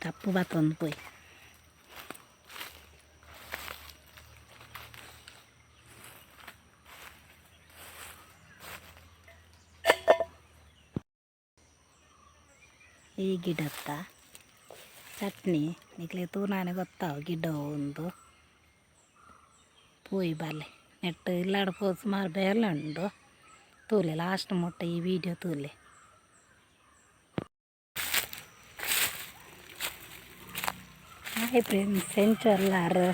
ತಪ್ಪು ಬತ್ತೊಂದು ಪೋಯ್ ಈ ಗಿಡತ್ತ ಚಟ್ನಿ ನಿಕ್ಲೆ ತೂನಾನೆ ಗೊತ್ತಾವು ಗಿಡ ಒಂದು ಪೋಯಿ ಬಾಲೆ ನೆಟ್ಟು ಇಲ್ಲಾಡ ಪೋ ಸುಮಾರು ಬೇಲೆ ಉಂಡು ತೂಲೆ ಲಾಸ್ಟ್ ಮೊಟ್ಟ ಈ ವಿಡಿಯೋ ತೂಲೆ ಹಾಯ್ ಫ್ರೆಂಡ್ಸ್ ಎಂಚಲ್ಲಾರು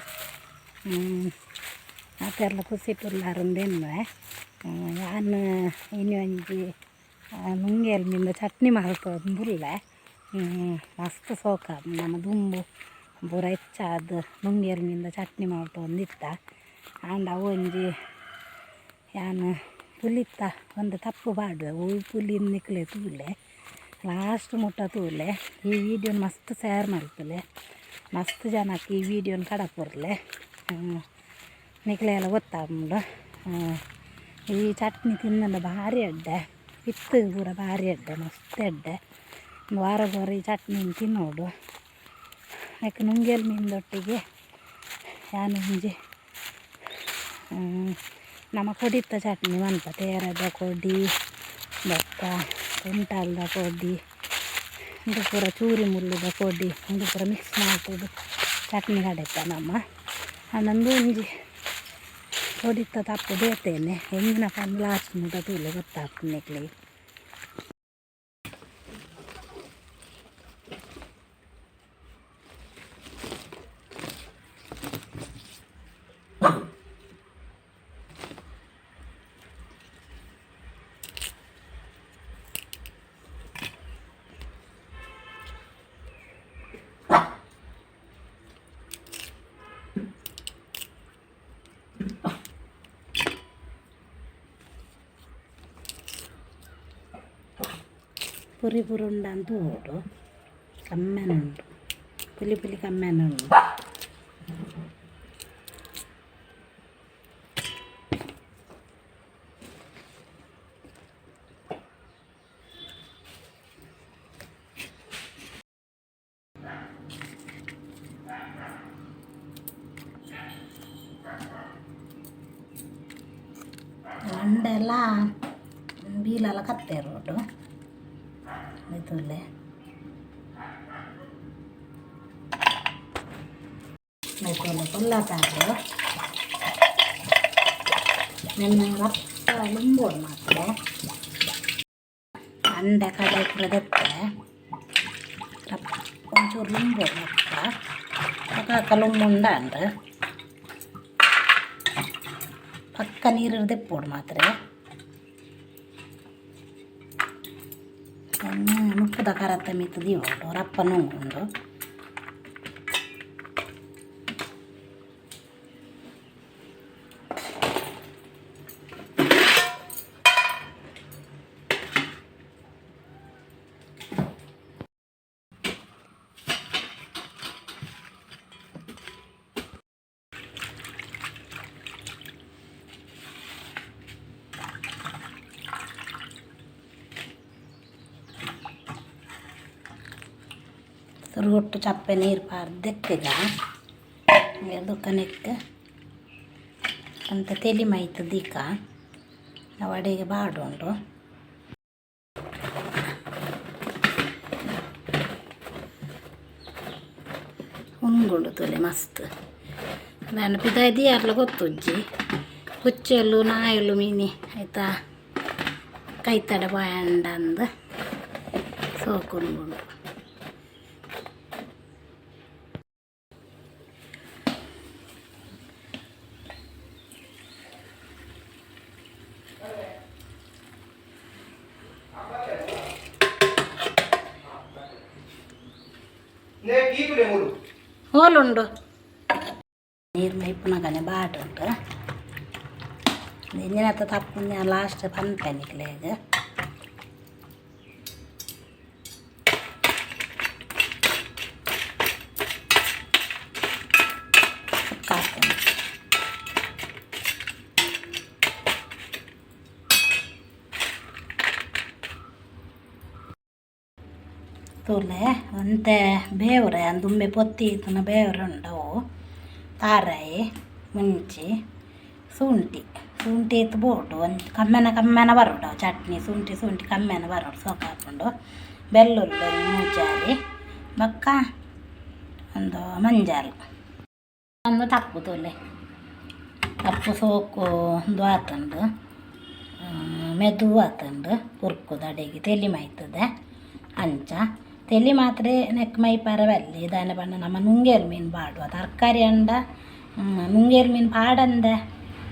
ಮಾತೆಲ್ಲ ಕುಸಿಪುಲ್ಲಾರಂದೆನ್ವೆ ನಾನು ಇನ್ನು ಒಂಜಿ ನುಂಗೇಲ್ ಮಿಂದ ಚಟ್ನಿ ಮಲ್ತೊಂದುಲ್ಲೆ ಮಸ್ತ್ ಸೋಕ, ನಮ್ಮ ದುಂಬು. ಪೂರ ಹೆಚ್ಚಾದ ನುಂಗೇಲ್ ಮಿಂದ ಚಟ್ನಿ ಮಾಡ್ತೊಂದಿತ್ತ ಆಂಡ ಅವು ಒಂಜಿ, ಯಾನು, ಪುಲಿತ್ತ, ಒಂದು ತಪ್ಪು ಬಾಡುವೆ ಹೂ ಪುಲಿ ನಿಕ್ಲೆ ತೂಲೆ ಲಾಸ್ಟ್ ಮುಟ್ಟ ತೂಲೆ ಈ ವಿಡಿಯೋ ಮಸ್ತ್ ಶೇರ್ ಮಲ್ಪಲೆ ಮಸ್ತ್ ಜನಕ್ಕೆ ಈ ವಿಡಿಯೋನ ಕಡಪುರ್ಲೆ. ನಿಕ್ಲೆ ಎಲ್ಲ ಗೊತ್ತಾಗ್ಬಿಡು. ಈ ಚಟ್ನಿ ತಿನ್ನಲ್ಲ ಭಾರಿ ಅಡ್ಡೆ ಇತ್ತು ಪೂರ ಭಾರಿ ಅಡ್ಡೆ ಮಸ್ತ್ ಅಡ್ಡೆ ವಾರ ವಾರ ಈ ಚಟ್ನಿ ತಿನ್ನೋಡು. ಯಾಕೆ ನುಂಗೇಲ್ ಮೀನ್ದೊಟ್ಟಿಗೆ ಯಾನು ಮುಂಜಿ ನಮ್ಮ ಕೊಡಿತ್ತ ಚಟ್ನಿ ಮನ್ಪ ತೇರದ ಕೊಡಿ, ಭತ್ತ, ಕುಂಟಾಲ್ದ ಕೊಡಿ. ಇದು ಪೂರ ಚೂರಿ ಮುಳ್ಳುದ ಕೊಡಿ ಇದು ಪೂರ ಮಿಕ್ಸ್ ಮಾಡ್ತದೆ ಚಟ್ನಿ ಕಡೆತ ನಮ್ಮ. ಅನ್ನೊಂದು ಒಂಜಿ ಹೊಡಿತ ತಪ್ಪು ಬೇತೇನೆ. ಹೆಂಗಿನ ಪಂದು ಲಾಸ್ಟ್ ಮುಟ ತೂಲೆ ಗೊತ್ತಾಗ್ತದೆ ಪುರಿ ಪುರುಂಡ ಅಂತ ಉಂಟು ಕಮ್ಮೆನ ಉಂಟು ಪುಲಿ ಪುಲಿ ಕಮ್ಮೆನ ಉಂಟು ಮಂಡೆಲ್ಲ ಬೀಲೆಲ್ಲ ಕತ್ತೆ ರೋಡು ಇದುಲೆ ಇದೊಂದು ಪುಲ್ಲತಾರು ನನ್ನ ರಪ್ಪ ಲುಂಬೋಡು ಮಾತ್ರ ಅಂಡೆ ಕಡೆ ಪ್ರದತ್ತೆ ರಪ್ಪ ಒಂಚೂರು ಲುಂಬೋಡು ಮಾತ್ರ ಪಕ್ಕ ಲುಂಬುಂಡ ಅಂದ್ರೆ ಪಕ್ಕ ನೀರು ದೆಪ್ಪೋಡು ಮಾತ್ರ ಮುಪ್ಪದ ಕರತ್ತ ಮಿತ್ತು ದೀವೋಡು ರಪ್ಪ ನುಂಗುಂಡು ರೊಟ್ಟು ಚಪ್ಪೆ ನೀರು ಪಾರ್ದೆಕ್ಕಗ ದುಃಖನೆಕ್ಕ ಅಂತ ತೆಲಿ ಮೈತು ದೀಕ. ಅಡಿಗೆ ಬಾಡುಂಡು ಉಂಗುಂಡು ತೊಲೆ ಮಸ್ತ್. ನಾನು ಪಿದಾಯ್ದು ಯಾರ್ಲ ಗೊತ್ತುಜ್ಜಿ ಹುಚ್ಚಲ್ಲು, ನಾಯಲ್ಲು ಮೀನಿ, ಆಯ್ತಾ? ಕೈತಡೆ ಬಾಯಂಡ ಅಂದ ಸೋಕುಂಗುಂಡು ಹೋಲುಂಡು ನೀರು ಮೈಪುನಗನೆ ಬಾಟ್ ಉಂಟು ಇನ್ನೇನತ್ತ ತಪ್ಪು ಲಾಸ್ಟ್ ಪನ್ಪೆನಿಕ್ಲೆ ಈಗ ತೂಲೆ ಒಂತೆ ಬೇವ್ರೆ ದುಂಬೆ ಪೊತ್ತಿ ಇತ್ತನ ಬೇವ್ರೆ ಉಂಡವು ತಾರಾಯಿ ಮುಂಚಿ ಶುಂಠಿ ಶುಂಠಿ ಇತ್ತು ಬೋಟು ಒಂದು ಕಮ್ಮೆನ ಕಮ್ಮೆನ ಬರೋಡು. ಚಟ್ನಿ ಶುಂಠಿ ಶುಂಠಿ ಕಮ್ಮೆನ ಬರೋಡು ಸೋಕು ಹಾಕ್ಕೊಂಡು. ಬೆಳ್ಳುಳ್ಳಿ, ಮೂಜಾರಿ ಬಕ್ಕ ಒಂದು ಮಂಜಾಲು. ಒಂದು ತಪ್ಪು ತಪ್ಪು ಸೋಕು ಒಂದು ಆತಂಡು. ಮೆದು ಆತಂಡು ಕುರ್ಕುದ ಅಡಿಗೆ, ತೆಲಿ ಮೈತದೆ ಅಂಚ. ತೆಲಿ ಮಾತ್ರ ನೆಕ್ ಮೈ ಪರವಲ್ಲಿ ದಾನೆ ಬಣ್ಣ ನಮ್ಮ ನುಂಗೇರು ಮೀನು ಪಾಡುವ ತರಕಾರಿ ಅಂಡ ನುಂಗೇರು ಮೀನು ಪಾಡಂದ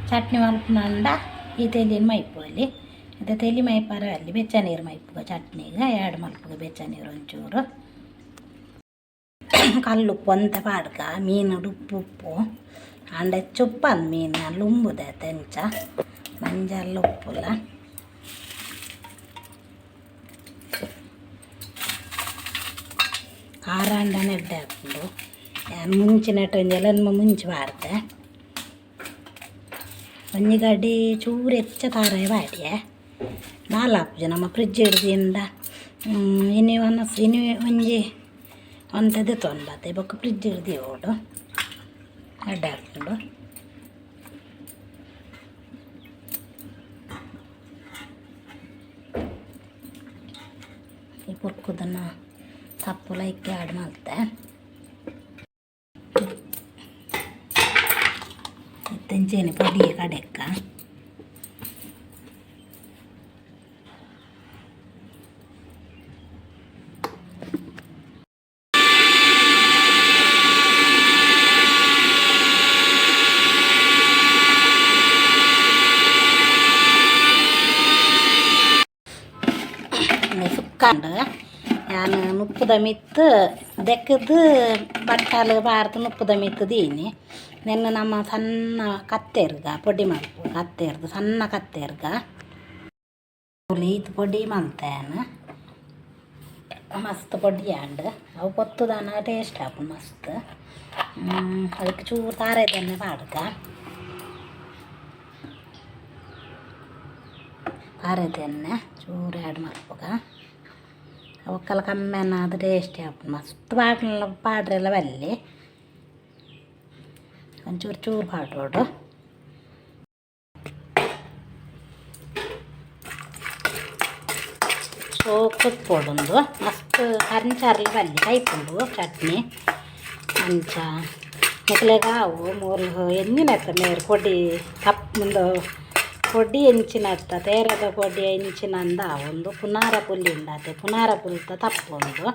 ಚಟ್ನಿ ಮಲ್ಪನಂಡ ಈ ತೆಲಿನ ಮೈಪೋಲಿ ಇದು ತೆಲಿ ಮೈ ಪರವಲ್ಲಿ ಬೆಚ್ಚ ನೀರು ಮೈಪುಗ ಚಟ್ನಿಗೆ ಎರಡು ಮಲ್ಪುಗ ಬೆಚ್ಚ ನೀರು ಒಂಚೂರು ಕಲ್ಲುಪ್ಪು ಅಂತ ಪಾಡ್ಕ ಮೀನು ಉಪ್ಪು ಉಪ್ಪು ಅಂಡ ಚುಪ್ಪಂದು ಮೀನು ಅಲ್ಲಿ ಉಂಬುದೆ ತೆಂಚ ಮಂಜಲ್ಲ ಉಪ್ಪುಲ್ಲ ಖಾರ ಅಂಡ ನೆಡ್ಡೆ ಹಾಕೊಂಡು ಮುಂಚಿನ ಮುಂಚಿನಟ್ಟು ಒಂದು ಎಲನ್ಮ ಮುಂಚೆ ಬಾಡ್ದೆ ಒಂಜಿ ಗಡ್ಡಿ ಚೂರು ಹೆಚ್ಚ ತಾರಾಯ ಬಾಡಿಯ ನಾಲ್ಕು ನಮ್ಮ ಫ್ರಿಡ್ಜ್ ಹಿಡ್ದಿಂದ ಇನ್ನು ಒಂದು ಇನ್ನು ಒಂಜಿ ಒಂಥದ್ದು ತೊಂಬತ್ತೆ ಬೊಕ್ಕ ಫ್ರಿಜ್ ಹಿಡ್ದು ಓಡು. ಅಡ್ಡ ಹಾಕ್ಕೊಂಡು ಈ ಪುರ್ಕುದನ್ನು ತಪ್ಪು ಲೈಕ್ ಆಡ್ ಮಾಡ್ತೆ ತೆಂಚೇನೆ ಪೊಡಿಯ ಕಡೆಕ್ಕ ಸುಕ್ಕಂಡು ನಾನು ನುಪ್ಪುದ ಮಿತ್ತು ದೆಕ್ಕದು ಬಟ್ಟಾಲು ಬಾರ್ದು ನುಪ್ಪುದ ಮಿತ್ತು ದೀನಿ ನೆನ್ನೆ ನಮ್ಮ ಸಣ್ಣ ಕತ್ತೆರ್ಗ ಪೊಡಿ ಮಲ್ಪು ಕತ್ತೆರ್ದು ಸಣ್ಣ ಕತ್ತೆರ್ಗ ಇದು ಪೊಡಿ ಮಲ್ತೇನು ಮಸ್ತ್ ಪೊಡಿ ಅಂಡು ಅವು ಪೊತ್ತುದಾನ ಟೇಸ್ಟ್ ಆಪು ಮಸ್ತ್ ಹ್ಮ್, ಅದಕ್ಕೆ ಚೂರು ತಾರೈದೆಣ್ಣೆ ಪಾಡ್ಕ ತಾರೈದೆಣ್ಣೆ ಚೂರು ಆ್ಯಡ್ ಮಾಡ್ಬೇಕ ಅವಕ್ಕೆಲ್ಲ ಕಮ್ಮಿ ಅದು ಟೇಸ್ಟಿ ಹಾಕಿ ಮಸ್ತ್ ಪಾಡ್ಲ ಪಾಡ್ರೆಲ್ಲ ಬಲ್ಲಿ ಒಂಚೂರು ಚೂರು ಪಾಡ್ಬೋಡು ಸೋಕುತ್ ಪೋಡೊಂದು ಮಸ್ತ್ ಕರ್ಂಚಾರ್ಲಿ ಬಲ್ಲಿ ಕೈಪುಂಡು ಚಟ್ನಿ ಅಂಚ ನೆಕ್ಲೆಗ ಅವು ಮೂರು ಎಂಜಿನತ್ತ ಮೇರು ಪೊಡಿ ಕಪ್ ಮುಂದು ಎಂಚಿನತ್ತ ತೇರದ ಪೊಡಿ ಅಂದ ಒಂದು ಪುನಾರ ಪುಲ್ಲಿಂದ ಉಂಡತೆ. ಪುನಾರ ಪುಲ್ತ ತಪ್ಪೊಂದು.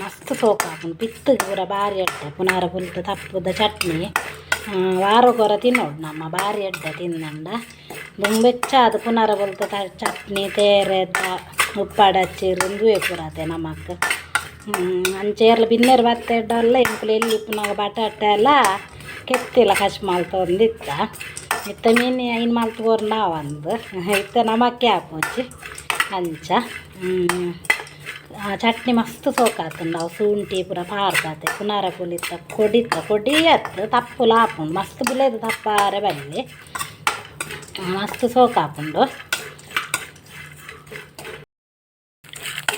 ಮಸ್ತ್ ಸೋಕಾಪುಂಡು ಪಿತ್ತಗೆ ಪೂರ ಭಾರಿ ಎಡ್ಡೆ ಪುನಾರ ಪುಲ್ತ ತಪ್ಪದ ಚಟ್ನಿ. ವಾರಕೊರ ತಿನ್ನೋಡು ನಮ್ಮ ಭಾರಿ ಎಡ್ಡೆ ತಿನ್ನಂಡ. ದುಂಬೆಚ್ಚ ಅದು ಪುನಾರ ಪುಲ್ತ ಚಟ್ನಿ ತೇರೆದ ಉಪ್ಪಾಡಚ್ಚಿರು ಪೂರ ಪುರತೆ ನಮಕ್. ಅಂಚೆರ್ಲ ಬಿನ್ನೆರ್ ಬತ್ತೆಡ್ಡಲ್ಲ ಇಂಪ್ಲೆ ಎಲ್ಲಿ ಪುನಃ ಬಟಾಟೆ ಎಲ್ಲ ಕೆತ್ತಿಲ್ಲ ಕಶ್ ಮಾಲ್ತೊಂದಿತ್ತ ಇತ್ತ ಮೀನು ಐನು ಮಾಲ್ತು ನಾವು ಒಂದು ಇತ್ತ ನಮಕ್ಕೆ ಹಾಕೋಚಿ ಅಂಚ ಹ್ಮ್. ಆ ಚಟ್ನಿ ಮಸ್ತ್ ಸೋಕಾತುಂಡು ಅವು ಶುಂಠಿ ಪೂರ ಪಾರ್ದತೆ ಪುನರ ಪುಲಿತ ಕೊಡಿತ ಕೊಡಿ ಅತ್ತು ತಪ್ಪು ಲಾಪುಂಡು ಮಸ್ತ್ ಬುಲೆದು ತಪ್ಪಾರೆ ಬಲ್ಲಿ ಮಸ್ತ್ ಸೋಕಾಪುಂಡು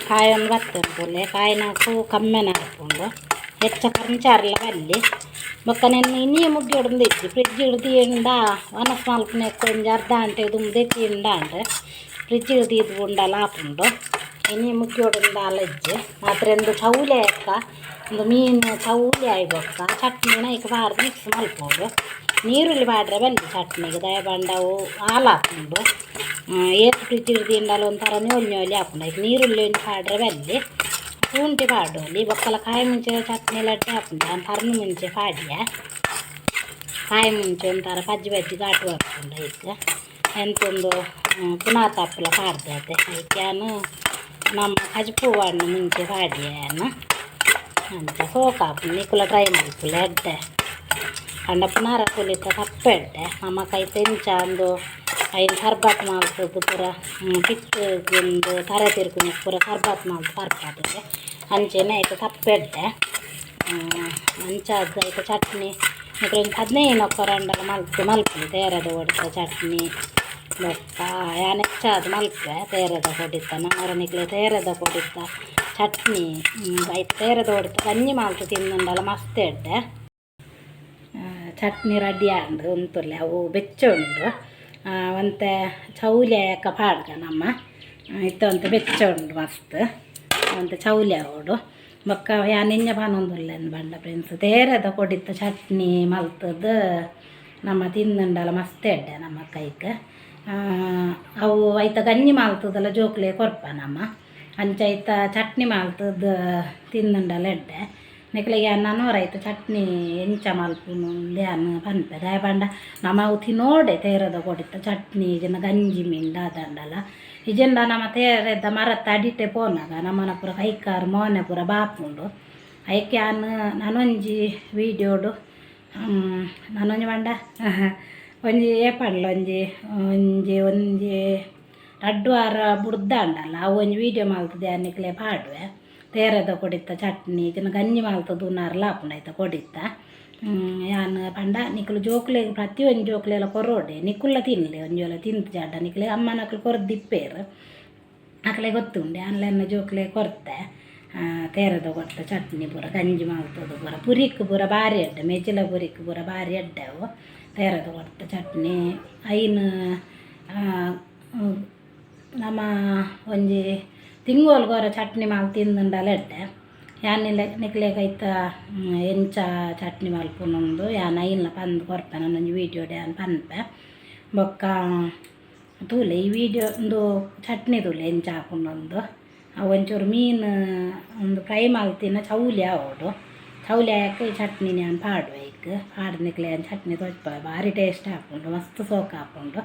ಕಾಯಿ ಒಂದು ಬತ್ತಿರ್ತಲೆ ಕಾಯಿ ನಾಲ್ಕು ಕಮ್ಮೆನ ಹಾಕೊಂಡು ಹೆಚ್ಚ ಕರ್ಂಚಾರ್ಲ ಬಲ್ಲಿ ಬೊಕ್ಕ ನೆನ್ನೆ ಇನ್ನೇ ಮುಗ್ಗಿ ಹಿಡ್ದು ಇಟ್ಟು ಫ್ರಿಜ್ ಹಿಡ್ದು ಎಂಡ ಒನಸ್ ನಾಲ್ಕು ನೆಕ್ಕು ಒಂಜಿ ಅರ್ಧ ಗಂಟೆ ದುಮ್ದು ಎತ್ತಿ ಎಂಡ ಅಂದ್ರೆ ಫ್ರಿಜ್ ಹಿಡ್ದು ಇದು ಉಂಡಲ್ಲ ಹಾಕೊಂಡು ಇನ್ನೇ ಮುಗ್ಗಿ ಹೊಡೆದ ಅಲಜ್ಜಿ ಮಾತ್ರ ಒಂದು ಚೌಲೆ ಅಕ್ಕ ಒಂದು ಮೀನು ಚೌಲೆ ಆಯ್ಬೊಕ್ಕ ಚಟ್ನಿನ ಈಗ ಬಾರ್ದು ಮಿಕ್ಸ್ ಮಲ್ಪೋಡು ನೀರುಳ್ಳಿ ಬಾಡ್ರೆ ಬಲ್ಲಿ ಚಟ್ನಿಗೆ ದಯಬಂಡವು ಹಾಲು ಹಾಕೊಂಡು ಏತು ಫ್ರಿಜ್ ಹಿಡ್ದು ಎಂಡಲ್ಲ ಒಂಥರ ನ್ಯೋಲಿ ನ್ಯೋಲಿ ಹಾಕೊಂಡು ಈಗ ನೀರುಳ್ಳಿ ಒಂದು ಪಾಡ್ರೆ ಬಲ್ಲಿ ಶುಂಠಿ ಪಾಡೋಲಿ ಬೊಕ್ಕಲ ಕಾಯಿ ಮುಂಚೆ ಚಟ್ನಿ ಲಡ್ಡೆ ಹಾಕೊಂಡು ನಾನು ತರನು ಮುಂಚೆ ಪಾಡ್ಯ ಕಾಯಿ ಮುಂಚೆ ಒಂಥರ ಪಜ್ಜಿ ಬಜ್ಜಿ ಘಾಟು ಹಾಕ್ಕೊಂಡು ಈಗ ಎಂತೊಂದು ಪುನಃ ತಪ್ಪಲ ಪಾಡ್ದೆ ಅದೇ ನಾನು ನಮ್ಮ ಕಜ್ಪೂವನ್ನು ಮುಂಚೆ ಪಾಡ್ಯಾನು ಅಂತ ಸೋಕಾಪು ನಿಕ್ಕುಲ ಟ್ರೈ ಮಾಡ್ಕುಲ ಎಡ್ಡೆ ಕಂಡ ಪುನಃ ಕುಲಿತ ತಪ್ಪೆಡ್ಡೆ ನಮ್ಮ ಕೈ ತೆಂಚ ಒಂದು ಐದು ಸರ್ಬತ್ ಮಾಡ್ತದ್ದು ಪೂರ ಪಿತ್ತೊಂದು ತರ ತಿರ್ಕೊಂಡು ಪೂರ ಸರ್ಬತ್ ಮಾಡಿ ಪರ್ಪಾದಿಗೆ ಅಂಚೆನೆ ಆಯ್ತು ತಪ್ಪೆಡ್ಡೆ. ಅಂಚಾದ ಆಯ್ತು ಚಟ್ನಿ. ಮತ್ತು ಒಂದು ಹದಿನೈದು ಒಕ್ಕರಂಡಲ ಮಲ್ಪು ಮಲ್ಪು ತೇರದ ಹೊಡಿತ ಚಟ್ನಿ. ಬೊಕ್ಕ ಯಾನ್ ಹೆಚ್ಚಾದ ಮಲ್ಪೆ ತೇರದ ಹೊಡಿತ ನಮ್ಮರ ನಿಕ್ಲೆ ತೇರದ ಹೊಡಿತ ಚಟ್ನಿ. ಆಯ್ತು ತೇರದ ಹೊಡಿತ ಗಂಜಿ ಮಾಲ್ತು ತಿನ್ನುಂಡಲ್ಲ ಮಸ್ತ್ ಎಡ್ಡೆ. ಚಟ್ನಿ ರೆಡಿ ಆಂಡು ಉಂತುಲ್ಲೆ ಅವು ಬೆಚ್ಚ ಉಂಡು ಒಂತೆ ಚೌಲಿ ಯಾಕ ಪಾಡ್ಗ ನಮ್ಮ. ಇತ್ತ ಬೆಚ್ಚ ಉಂಡು ಮಸ್ತ್. ಒಂತೆ ಚೌಲಿ ಓಡು ಬೊಕ್ಕ ಯಾ ನಿಂಜ ಪಾನೊಂದುಲ್ಲೆನ್ ಬಂಡ ಫ್ರೆಂಡ್ಸ್ ತೇರದ ಕೊಡಿತ್ತ ಚಟ್ನಿ ಮಲ್ತದ. ನಮ್ಮ ತಿನ್ನುಂಡಲ್ಲ ಮಸ್ತ್ ಎಡ್ಡೆ ನಮ್ಮ ಕೈಗೆ ಅವು ಐತ ಗಂಜಿ ಮಾಲ್ತದಲ್ಲ ಜೋಕ್ಲೆ ಕೊರ್ಪ ನಮ್ಮ. ಅಂಚ ಐತ ಚಟ್ನಿ ಮಾಲ್ತದ್ದು ತಿನ್ನುಂಡಲ್ಲ ಎಡ್ಡೆ. ನೆಕ್ಲೆಗೆ ನಾನು ಆಯಿತು ಚಟ್ನಿ ಎಂಚ ಮಲ್ಪುನು ಧ್ಯಾನ ಪನ್ಪೆ ದಾಯ ಪಂಡ. ನಮ್ಮ ತಿನ್ನೋಡೆ ತೇರದ ಕೊಡಿತ್ತ, ಚಟ್ನಿ ಜನ ಗಂಜಿ ಮೀನ್ ಅದಂಡಲ್ಲ ಇಜೆಂಡ ನಮ್ಮ ತೇರೆದ ಮರತ್ತ ಅಡಿಟೆ ಪೋನಾಗ, ನಮ್ಮನ ಪೂರ ಕೈಕಾರು ಮೋನೆ ಪೂರ ಬಾಪುಂಡು. ಐಕೆ ಅನ್ನ ನಾನೊಂಜಿ ವೀಡಿಯೋಡು ನಾನೊಂಜಿ ಪಂಡ, ಒಂಜಿ ಏಪಂಡ್ಲ ಒಂಜಿ ಒಂಜಿ ಒಂಜಿ ರಡ್ಡು ವಾರ ಬುಡ್ದಾಂಡಲ್ಲ ಅವು ಒಂಜಿ ವೀಡಿಯೋ ಮಲ್ತದೆ ಅನ್ನಿಕ್ಲೆ ಪಾಡುವೆ. ತೇರದ ಕೊಡಿತ್ತ ಚಟ್ನಿ ತಿನ್ನ ಗಂಜಿ ಮಲ್ತದು ಉನ್ನಾರು ಲಾಪುಂಡಾಯ್ತ ಕೊಡಿತ್ತ ಯಾನ್ ಪಂಡ ನಿಕ್ಲು ಜೋಕ್ಲೆ ಪ್ರತಿ ಒಂಜಿ ಜೋಕ್ಲೆ ಎಲ್ಲ ಕೊರೋಡೆ. ನಿಕ್ಕುಲ್ಲ ತಿನ್ಲೆ ಒಂಜೋಲ ತಿಂತು ಜಾಡ ನಿಕ್ಲೆ ಅಮ್ಮನಕ್ಲು ಕೊರ್ದಿಪ್ಪೇರು. ಅಕ್ಲೆ ಗೊತ್ತುಂಡೆ ಆನ್ಲೈನ್ ಜೋಕ್ಲೆ ಕೊರ್ತೆ. ತೇರದ ಕೊಡ್ತ ಚಟ್ನಿ ಪೂರ, ಗಂಜಿ ಮಾಲ್ತದು ಪೂರ. ಪುರಿಕ್ ಪೂರ ಭಾರಿ ಅಡ್ಡ, ಮೆಜಿಲ ಪುರಿಕ್ ಪೂರ ಭಾರಿ ಅಡ್ಡವು ತೇರದ ಕೊಡ್ತ ಚಟ್ನಿ. ಐನ್ ನಮ್ಮ ಒಂಜಿ ಚಟ್ನಿ ಮಾಲ್ ತಿಂದುಂಡಲ ಎಡ್ಡೆ ಯಾನಿಲ್ಲ ನಿಕ್ಲೇಕೈತ ಎಂಚ ಚಟ್ನಿ ಮಲ್ಪುನೊಂದು ಯಾನ್ ಇಲ್ಲ ಪಂದ್ ಕೊರ್ಪೆ ನನ್ನೊಂದು ವೀಡಿಯೋ ಡ್ಯಾನ್ ಪನ್ಪೆ ಬೊಕ್ಕ ತೂಲೆ, ಈ ವೀಡಿಯೋ ಒಂದು ಚಟ್ನಿ ತೂಲೆ, ಎಂಚ ಹಾಕೊಂಡೊಂದು. ಒಂಚೂರು ಮೀನು, ಒಂದು ಫ್ರೈ ಮಾಲ್ತಿನ ಚೌಲಿ ಅವಡು. ಚೌಲಿ ಹಾಕಿ ಈ ಚಟ್ನಿ ನಾನು ಪಾಡುವೆ ಈಗ ಪಾಡ್ನಿಕ್ಲೆ ಚಟ್ನಿ ತೊಜ್ಪ ಭಾರಿ ಟೇಸ್ಟ್ ಹಾಕೊಂಡು, ಮಸ್ತ್ ಸೋಕ್ ಹಾಕೊಂಡು.